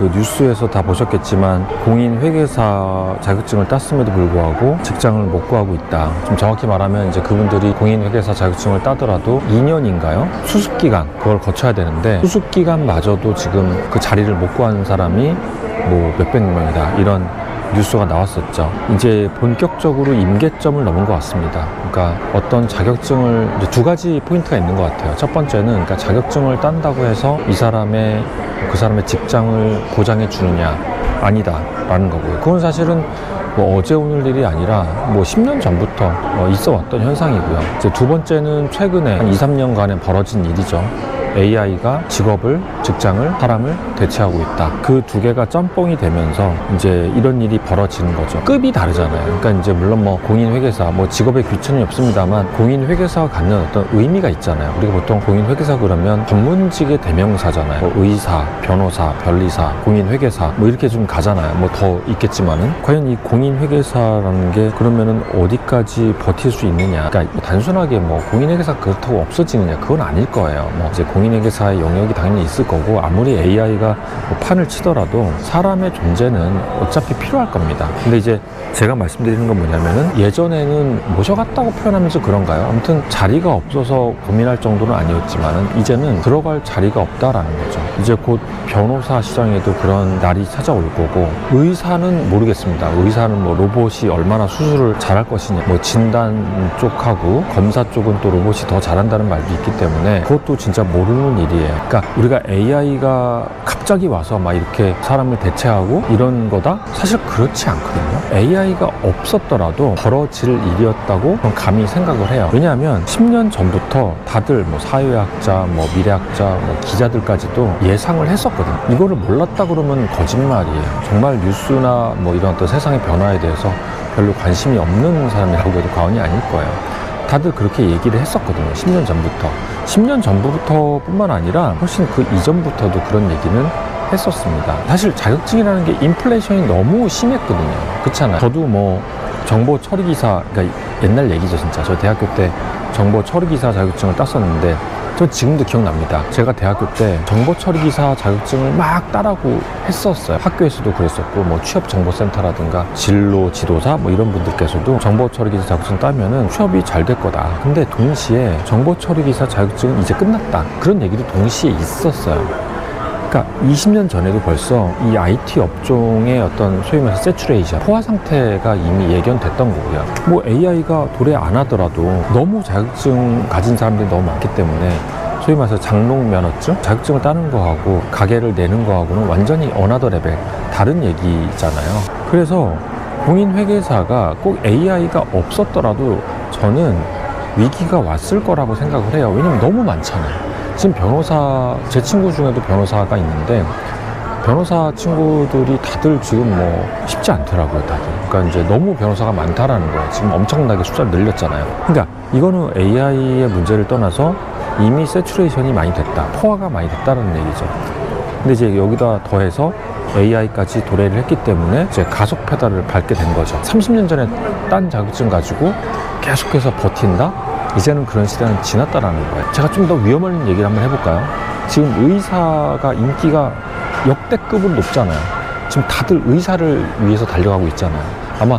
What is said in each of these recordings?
그 뉴스에서 다 보셨겠지만 공인 회계사 자격증을 땄음에도 불구하고 직장을 못 구하고 있다. 좀 정확히 말하면 이제 그분들이 공인 회계사 자격증을 따더라도 2년인가요? 수습 기간 그걸 거쳐야 되는데 수습 기간마저도 지금 그 자리를 못 구하는 사람이 뭐 몇백 명이다 이런 뉴스가 나왔었죠. 이제 본격적으로 임계점을 넘은 것 같습니다. 그러니까 어떤 자격증을 이제 두 가지 포인트가 있는 것 같아요. 첫 번째는 그러니까 자격증을 딴다고 해서 이 사람의 그 사람의 직장을 보장해 주느냐 아니다라는 거고요. 그건 사실은 뭐 어제 오늘 일이 아니라 뭐 10년 전부터 어, 있어 왔던 현상이고요. 이제 두 번째는 최근에 한 2, 3년간에 벌어진 일이죠. AI가 직업을, 직장을, 사람을 대체하고 있다. 그 두 개가 짬뽕이 되면서 이제 이런 일이 벌어지는 거죠. 급이 다르잖아요. 그러니까 이제 물론 뭐 공인회계사, 뭐 직업의 귀천은 없습니다만 공인회계사가 갖는 어떤 의미가 있잖아요. 우리가 보통 공인회계사 그러면 전문직의 대명사잖아요. 뭐 의사, 변호사, 변리사, 공인회계사 뭐 이렇게 좀 가잖아요. 뭐 더 있겠지만은 과연 이 공인회계사라는 게 그러면은 어디까지 버틸 수 있느냐. 그러니까 뭐 단순하게 뭐 공인회계사 그렇다고 없어지느냐 그건 아닐 거예요. 뭐 이제 공 인회계사의 영역이 당연히 있을 거고 아무리 AI가 뭐 판을 치더라도 사람의 존재는 어차피 필요할 겁니다. 근데 이제 제가 말씀드리는 건 뭐냐면은 예전에는 모셔갔다고 표현하면서 그런가요? 아무튼 자리가 없어서 고민할 정도는 아니었지만은 이제는 들어갈 자리가 없다라는 거죠. 이제 곧 변호사 시장에도 그런 날이 찾아올 거고 의사는 모르겠습니다. 의사는 뭐 로봇이 얼마나 수술을 잘할 것이냐, 뭐 진단 쪽하고 검사 쪽은 또 로봇이 더 잘한다는 말도 있기 때문에 그것도 진짜 모르 는 일이에요. 그러니까 우리가 AI가 갑자기 와서 막 이렇게 사람을 대체하고 이런 거다? 사실 그렇지 않거든요. AI가 없었더라도 벌어질 일이었다고 저는 감히 생각을 해요. 왜냐하면 10년 전부터 다들 뭐 사회학자, 뭐 미래학자, 뭐 기자들까지도 예상을 했었거든요. 이거를 몰랐다 그러면 거짓말이에요. 정말 뉴스나 뭐 이런 어떤 세상의 변화에 대해서 별로 관심이 없는 사람이라고 해도 과언이 아닐 거예요. 다들 그렇게 얘기를 했었거든요. 10년 전부터. 10년 전부터 뿐만 아니라 훨씬 그 이전부터도 그런 얘기는 했었습니다. 사실 자격증이라는 게 인플레이션이 너무 심했거든요. 그렇잖아요. 저도 뭐 정보 처리 기사, 그러니까 옛날 얘기죠, 진짜. 저 대학교 때 정보 처리 기사 자격증을 땄었는데 저 지금도 기억납니다. 제가 대학교 때 정보 처리 기사 자격증을 막 따라고 했었어요. 학교에서도 그랬었고, 뭐 취업 정보센터라든가 진로 지도사 뭐 이런 분들께서도 정보 처리 기사 자격증 따면은 취업이 잘 될 거다. 근데 동시에 정보 처리 기사 자격증은 이제 끝났다. 그런 얘기도 동시에 있었어요. 그러니까 20년 전에도 벌써 이 IT 업종의 어떤 소위 말해서 세츄레이션, 포화 상태가 이미 예견됐던 거고요. 뭐 AI가 도래 안 하더라도 너무 자격증 가진 사람들이 너무 많기 때문에 소위 말해서 장롱 면허증, 자격증을 따는 거하고 가게를 내는 거하고는 완전히 어나더 레벨 다른 얘기잖아요. 그래서 공인 회계사가 꼭 AI가 없었더라도 저는 위기가 왔을 거라고 생각을 해요. 왜냐면 너무 많잖아요. 지금 변호사, 제 친구 중에도 변호사가 있는데, 변호사 친구들이 다들 지금 뭐 쉽지 않더라고요, 다들. 그러니까 이제 너무 변호사가 많다라는 거예요. 지금 엄청나게 숫자를 늘렸잖아요. 그러니까 이거는 AI의 문제를 떠나서 이미 세츄레이션이 많이 됐다. 포화가 많이 됐다는 얘기죠. 근데 이제 여기다 더해서 AI까지 도래를 했기 때문에 이제 가속 페달을 밟게 된 거죠. 30년 전에 딴 자격증 가지고 계속해서 버틴다? 이제는 그런 시대는 지났다라는 거예요. 제가 좀 더 위험한 얘기를 한번 해볼까요? 지금 의사가 인기가 역대급으로 높잖아요. 지금 다들 의사를 위해서 달려가고 있잖아요. 아마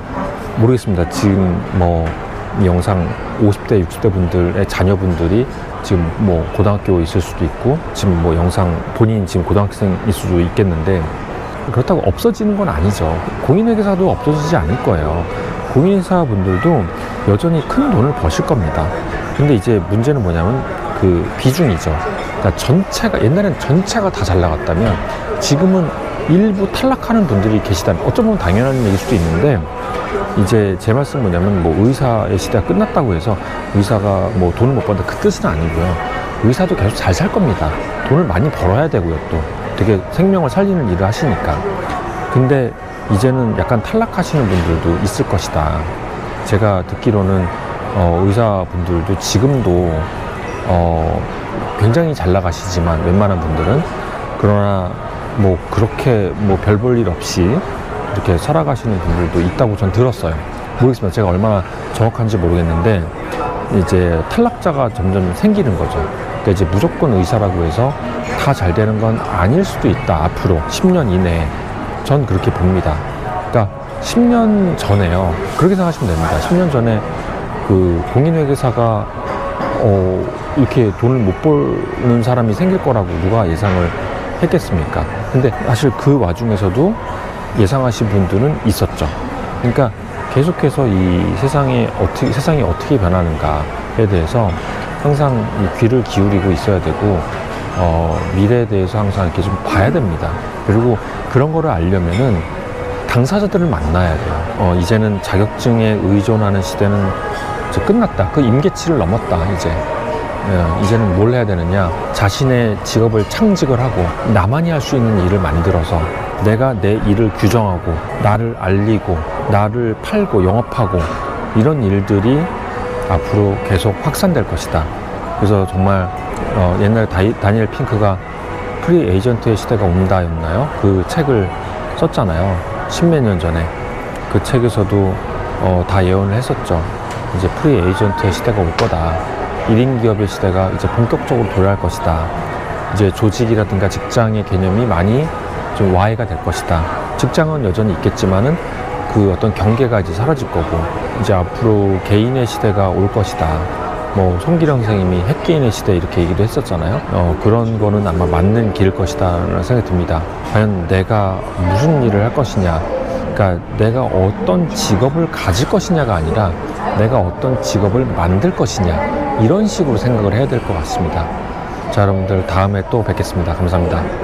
모르겠습니다. 지금 뭐이 영상 50대, 60대 분들의 자녀분들이 지금 뭐 고등학교 있을 수도 있고 지금 뭐 영상 본인 지금 고등학생일 수도 있겠는데 그렇다고 없어지는 건 아니죠. 공인회계사도 없어지지 않을 거예요. 공인회사 분들도 여전히 큰 돈을 버실 겁니다. 근데 이제 문제는 뭐냐면 그 비중이죠. 그러니까 전체가 옛날엔 전체가 다 잘 나갔다면 지금은 일부 탈락하는 분들이 계시다면 어쩌면 당연한 얘기일 수도 있는데 이제 제 말씀 뭐냐면 뭐 의사의 시대가 끝났다고 해서 의사가 뭐 돈을 못 번다 그 뜻은 아니고요. 의사도 계속 잘 살 겁니다. 돈을 많이 벌어야 되고요 또 되게 생명을 살리는 일을 하시니까. 근데 이제는 약간 탈락하시는 분들도 있을 것이다. 제가 듣기로는 어, 의사분들도 지금도 어, 굉장히 잘 나가시지만 웬만한 분들은 그러나 뭐 그렇게 뭐 별 볼 일 없이 이렇게 살아가시는 분들도 있다고 전 들었어요. 모르겠습니다. 제가 얼마나 정확한지 모르겠는데 이제 탈락자가 점점 생기는 거죠. 그러니까 이제 무조건 의사라고 해서 다 잘 되는 건 아닐 수도 있다. 앞으로 10년 이내에. 전 그렇게 봅니다. 그러니까 10년 전에요. 그렇게 생각하시면 됩니다. 10년 전에 그 공인회계사가 어, 이렇게 돈을 못 버는 사람이 생길 거라고 누가 예상을 했겠습니까? 근데 사실 그 와중에서도 예상하신 분들은 있었죠. 그러니까 계속해서 이 세상에 어떻게 세상이 어떻게 변하는가에 대해서 항상 이 귀를 기울이고 있어야 되고 어, 미래에 대해서 항상 이렇게 좀 봐야 됩니다. 그리고 그런 거를 알려면은 당사자들을 만나야 돼요. 어, 이제는 자격증에 의존하는 시대는 이제 끝났다. 그 임계치를 넘었다. 이제 예, 이제는 뭘 해야 되느냐? 자신의 직업을 창직을 하고 나만이 할 수 있는 일을 만들어서 내가 내 일을 규정하고 나를 알리고 나를 팔고 영업하고 이런 일들이 앞으로 계속 확산될 것이다. 그래서 정말 어, 옛날 다이, 다니엘 핑크가 프리 에이전트의 시대가 온다였나요? 그 책을 썼잖아요. 십몇 년 전에 그 책에서도 어, 다 예언을 했었죠. 이제 프리 에이전트의 시대가 올 거다. 1인 기업의 시대가 이제 본격적으로 도래할 것이다. 이제 조직이라든가 직장의 개념이 많이 좀 와해가 될 것이다. 직장은 여전히 있겠지만은 그 어떤 경계가 이제 사라질 거고 이제 앞으로 개인의 시대가 올 것이다. 뭐 송기령 선생님이 핵개인의 시대 이렇게 얘기도 했었잖아요. 어, 그런 거는 아마 맞는 길일 것이다 라는 생각이 듭니다. 과연 내가 무슨 일을 할 것이냐. 그러니까 내가 어떤 직업을 가질 것이냐가 아니라 내가 어떤 직업을 만들 것이냐 이런 식으로 생각을 해야 될 것 같습니다. 자 여러분들 다음에 또 뵙겠습니다. 감사합니다.